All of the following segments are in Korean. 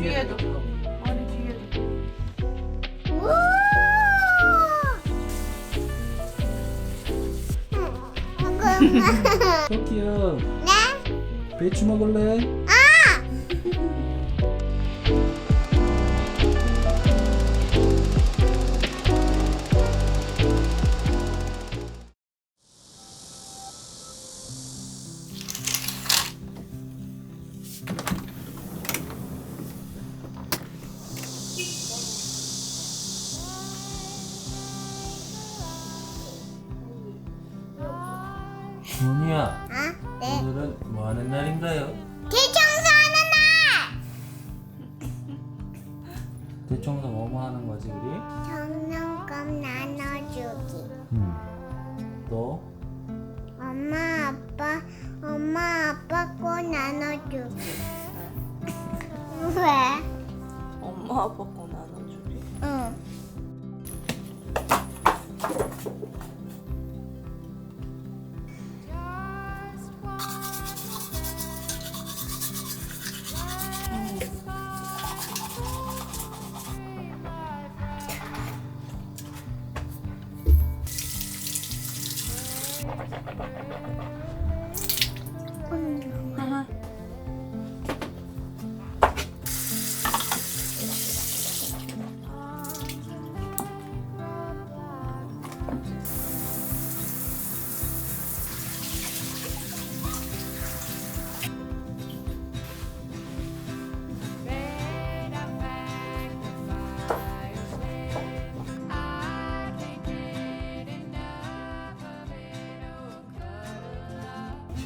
뒤에도. 아니 뒤에도. 우와! 잠깐만. 토끼야 네? 배추 먹을래? 문 대청소 뭐뭐 하는 거지 우리? 장난감 나눠주기. 음. 또? 엄마, 아빠, 엄마, 아빠 거 나눠주기. 왜? 엄마 아빠 거 나눠주기. 응.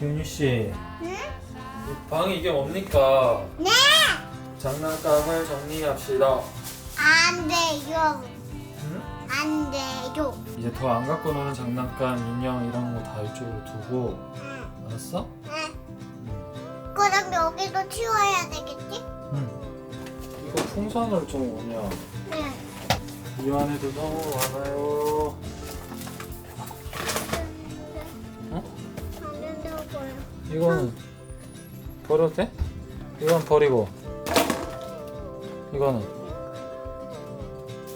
시윤이 씨, 응? 이 방이 이게 뭡니까? 네! 장난감을 정리합시다. 안 돼요. 응? 안 돼요. 이제 더 안 갖고 노는 장난감, 인형 이런 거 다 이쪽으로 두고 응. 알았어? 네. 그럼 여기도 치워야 되겠지? 응. 이거 풍선을 좀 뭐냐? 네. 이 안에도 너무 많아요. 이거는 버려도 돼? 이건 버리고 이거는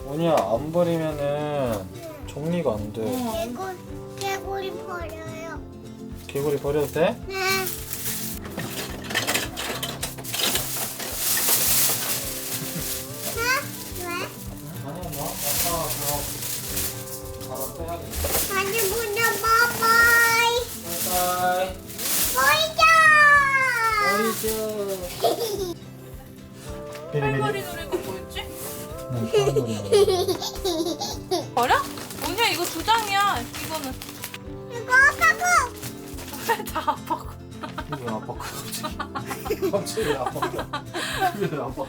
뭐냐 안 버리면은 정리가 안 돼. 개굴, 개굴이 버려요. 개구리 버려도 돼? 네. 네? 어이죠. 팔걸이 노래가 뭐였지? 네, 버려? 뭐냐 이거 두 장이야. 이거는 이거 아까고. 다 아빠 거. 왜 아빠 갑자기 갑자기 아빠 왜 아빠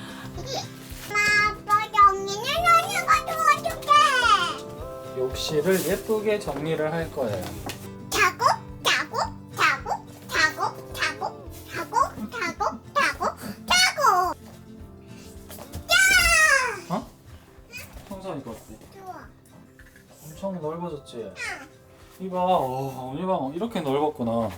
아빠 정리는 언니가 도와줄게. 욕실을 예쁘게 정리를 할 거예요. 넓어졌지? 이봐, 어, 언니 방 이렇게 넓었구나.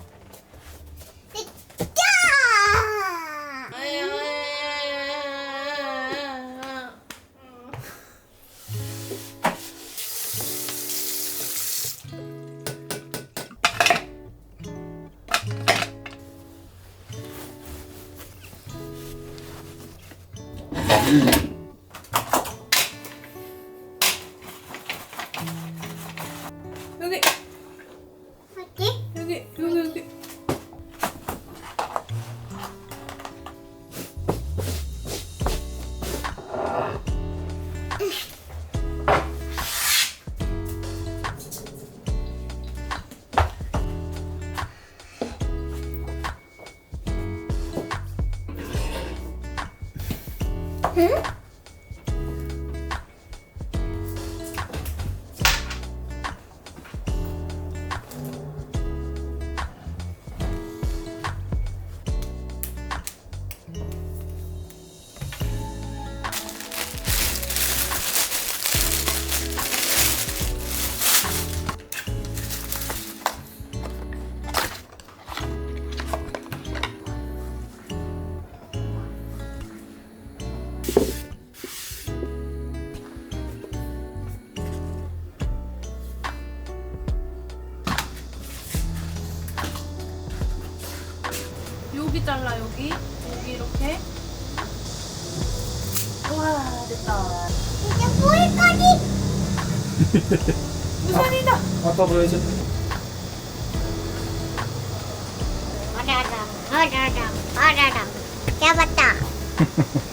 Hmm? 잘라 여기 여기 이렇게 와 됐다 이제 보일거리. 우산이다 아빠 보여줘. 어라랑, 어라랑, 어라랑. 잡았다.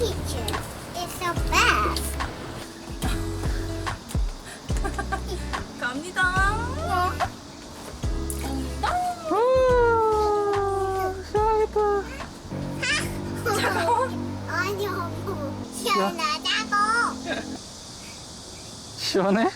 teacher is the best. 갑니다 아니. 시원하다고. 시원해? 아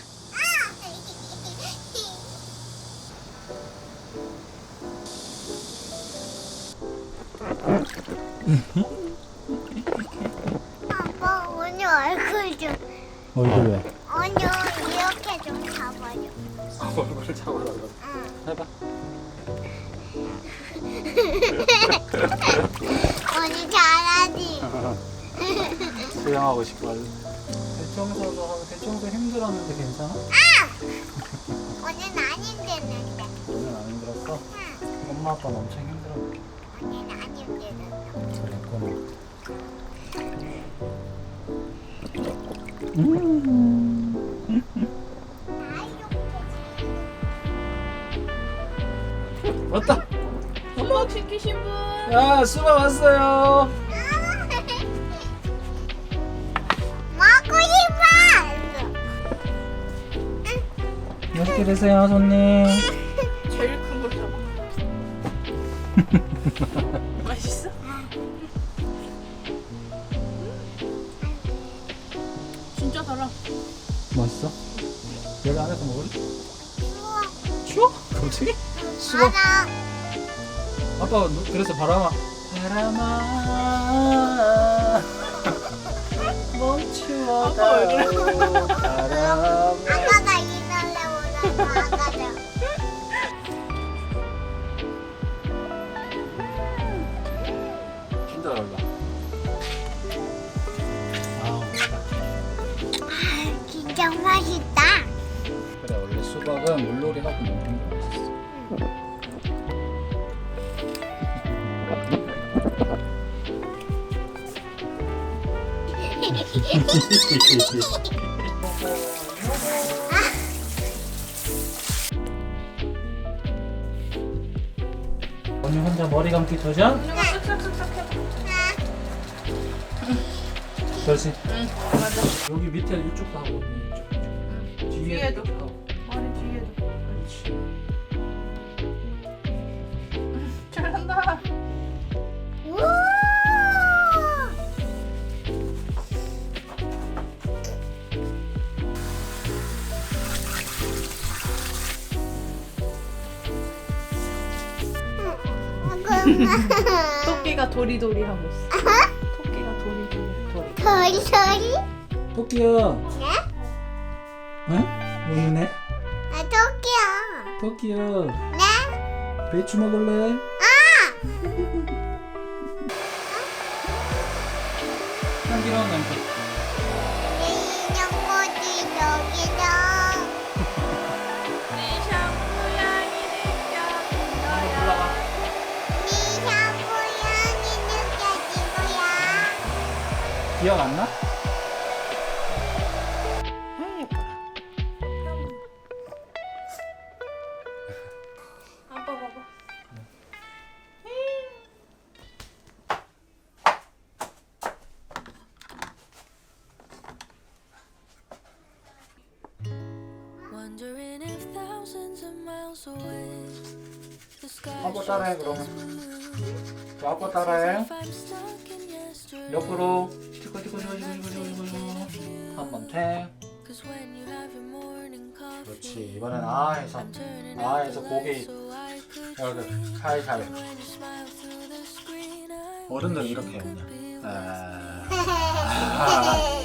얼굴 왜? 오늘 이렇게 좀 잡아줘. 얼굴을 잡아달라고. 응. 해봐. 오늘 잘하지. 수영하고 싶어. 대청소도 하고 대청소 힘들었는데 괜찮아? 오늘 안 힘들는데. 오늘 안 힘들었어? 응. 엄마 아빠는 엄청 힘들었는데. 오늘 안 힘들었어. 그랬구나. 음. 왔다. 수박 시키신 분 야 수박 왔어요. 먹고 싶어. 맛있게 드세요 손님. 제일 큰 걸 잡아 맛있어? 여기 안에서 먹을래? 추워? 갑자기? 알아. 아빠 너- 그래서 바람아 바람아 멈추어다? 바람아 언니 혼자 머리 감기 도전? 그렇지. 응 맞아. 여기 밑에 이쪽도 하고 이쪽. 뒤에도. 뒤에도 토끼가 도리도리 하고 있어 토끼가 도리도리 도리 소리 소리? 토끼야 네? 응? 우는네? 아 토끼야. 토끼야 네? 배추 먹을래? 아! 향기로운 냄새 기억 안 나? 아빠 봐봐. Wondering if thousands of miles away the sky 한번 따라해, 그럼. just blue. 자, 아빠 따라해. If I'm stuck in yesterday. 옆으로 한번 태. 그렇지 이번엔 아에서 아에서 고개 이렇게 살살 어른들 이렇게 해요 그냥 아.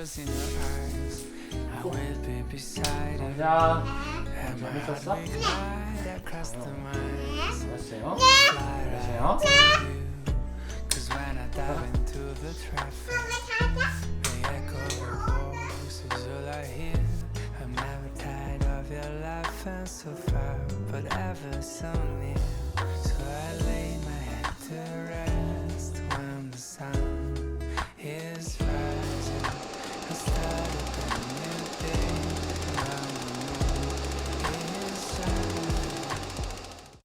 I will be beside her. So far, but ever so near. So I lay my head to rest.